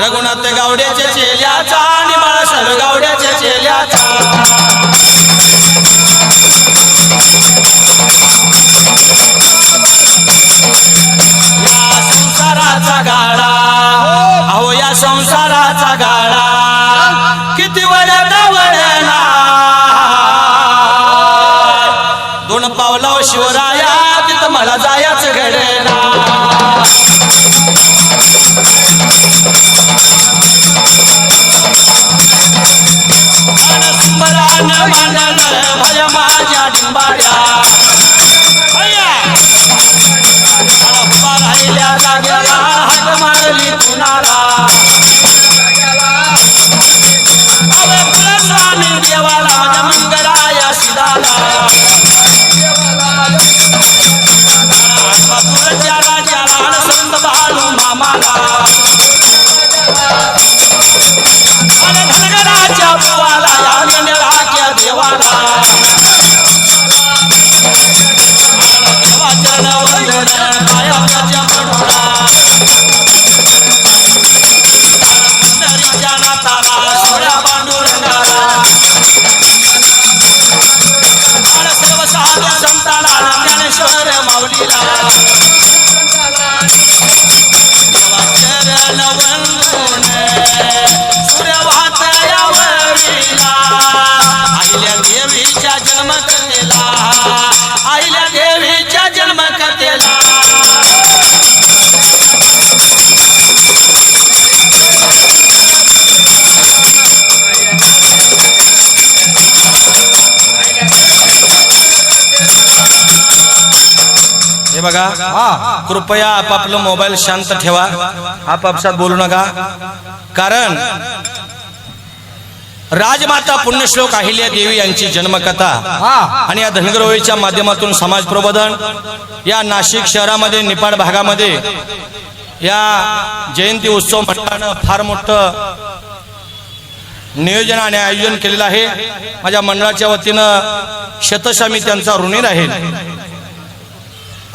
रघुनाथ गावड्याच्या चेल्याचा आणि बाळासाहेब गावड्याच्या चेल्याचा. या संसाराचा गाडा अहो या संसार माला बघा हा कृपया आपापलं मोबाईल शांत ठेवा. आपापसात बोलू नका. कारण राजमाता पुण्यश्लोक अहिल्या देवी यांची जन्मकथा हा. आणि या धनगरवळीच्या माध्यमातून समाज प्रबोधन या नाशिक शहरामध्ये निपाड भागामध्ये या जयंती उत्सव मंडळानं फार मोठं नियोजन आणि आयोजन केलेलं आहे. माझ्या मंडळाच्या वतीनं शतशा मी त्यांचा ऋणी राहील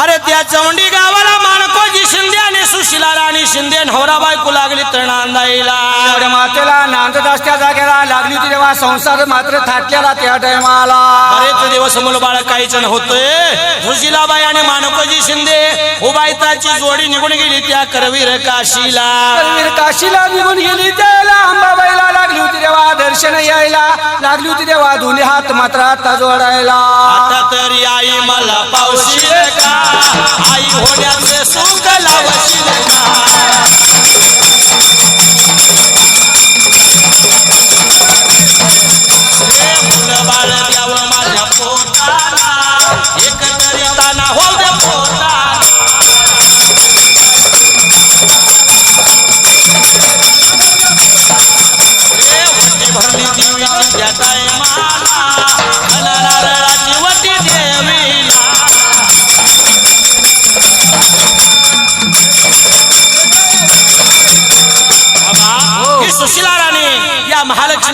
अरे त्या चौंडी गावाला माणकोजी शिंदे आणि सुशिला राणी शिंदे नवरा बायको लागली तणांदाईला एवढ्या मातेला नांददास त्या जागेला लागली होती तेव्हा संसार मात्र थाटलेला त्या टायमाला. बरेच दिवस मुलबाळ काहीच नव्हतोय. सुशिलाबाई आणि मानकोजी शिंदे उबायताची जोडी निघून गेली त्या करवीर काशीला. करवीर काशीला निघून गेली त्याला अंबाबाईला लागली होती तेव्हा दर्शन यायला. लागली होती तेव्हा दोन्ही हात मात्र आता जोडायला. आता तरी आई मला पावशील. Hola.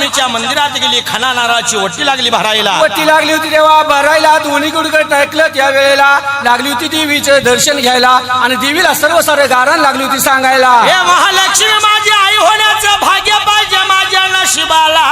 महालक्ष्मीच्या मंदिरात गेली खना नारळाची वटी लागली भरायला. वटी लागली होती तेव्हा भरायला दोन्ही गुडगट ऐकलं त्या वेळेला लागली होती देवीचं दर्शन घ्यायला आणि देवीला सर्व सारे गारण लागली होती सांगायला. हे महालक्ष्मी माझी आई होण्याचं भाग्य पाहिजे माझ्या नशिबाला.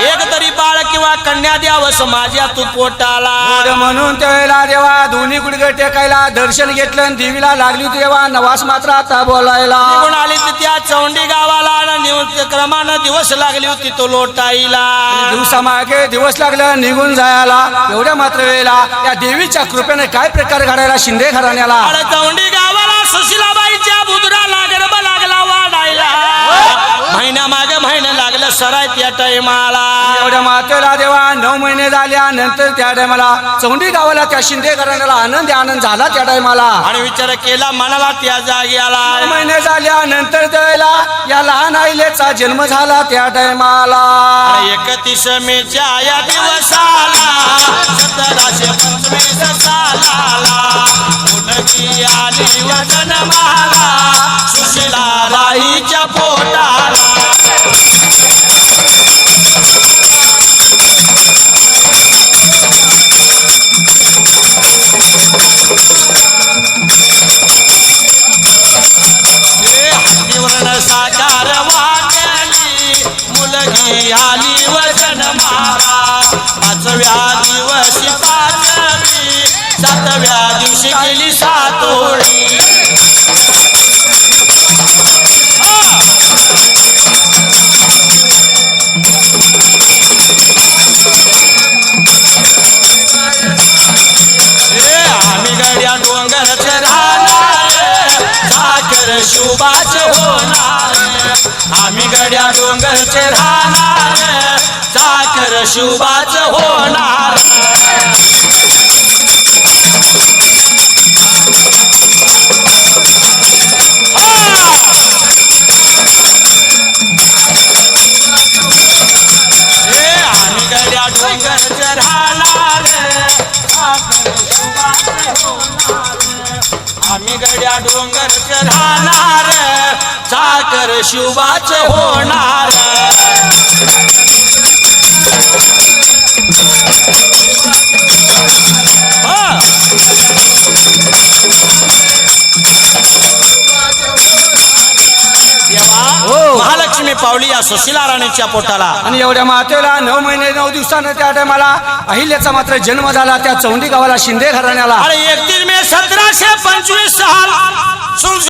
एक तरी बाळ किंवा कन्या द्यावस माझ्या तू पोटाला. म्हणून त्यावेळेला देवा दोन्ही गुडगट टेकायला दर्शन घेतलं आणि देवीला लागली होती तेव्हा नवास मात्र आता बोलायला. निघून आली त्या चौंडी गावाला आणि क्रमानं दिवस लागली होती. तो लोटाईला दिवसामागे दिवस लागला निघून जायला एवढ्या मात्र वेळेला या देवीच्या कृपेने काय प्रकार घडायला शिंदे घराण्याला? चौंडी गावाला सुशिलाबाईच्या बुधराला गर्भ लागला वाढायला. महिना मागे महिना लागलं सराय त्या टायमाला एवढ्या मातेला देवा नऊ महिने झाल्या नंतर त्या टायमाला चौंडी गावाला त्या शिंदे घराण्याला आनंद आनंद झाला त्या टायमाला. आणि विचार केला मनाला त्या जागी आला. महिने झाल्या नंतर त्यावेळेला या लहान आईलेचा जन्म झाला त्या टायमाला. एकतीस मेच्या या दिवसाला सतराशे पंचवीस सालाला मुलगी आली वजन माला सुशिला बाईच्या पोटाला. हे हत्तीवरण साकार वाटली मुलगी आली वजन मारा पाचव्या दिवशी पाचवी सातव्या दिवशी गेली सातोडी हे आम्ही गड्या डोंगरच राहणार साखर शुभाच होणार आम्ही गड्या डोंगरच राहणार. साखर शुभाच होणार. हे. आम्ही गड्या डोंगरच राहणार. साखर शुभाच होणार. आम्ही गड्या डोंगरच राहणार. साखर शुभाच होणार. हा. महालक्ष्मी पावली या सुशिला राणीच्या पोटाला. आणि एवढ्या मातेला नऊ महिने नऊ दिवसानं त्या टायमाला अहिल्याचा मात्र जन्म झाला त्या चौंडी गावाला शिंदे घराण्याला. अरे एकतीस मे सतराशे पंचवीस सुल.